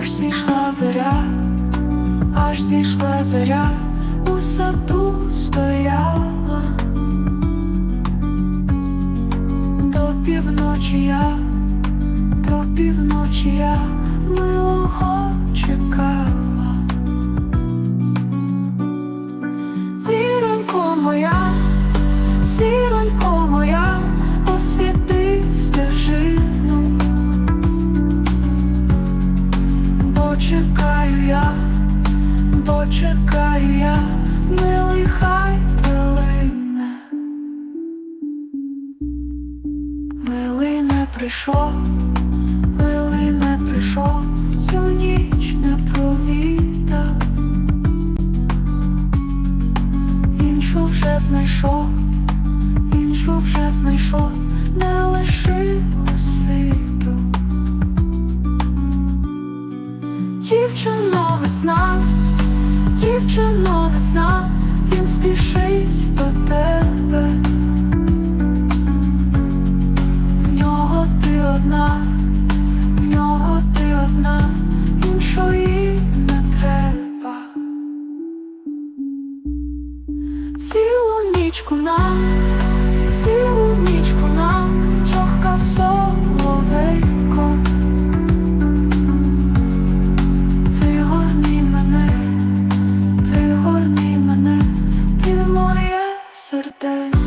Аж зійшла зоря, аж зійшла зоря, у саду стояла. До півночі я, до півночі я чекаю я, бо чекаю я, милий хай пилине. Милий не прийшов, милий не прийшов, цю ніч не провідав. Іншу вже знайшов, іншу вже знайшов, не лишив Дівчина весна, дівчина весна, він спішить до тебе. В нього ти одна, в нього ти одна, іншої не треба. Цілу нічку нам. сердець.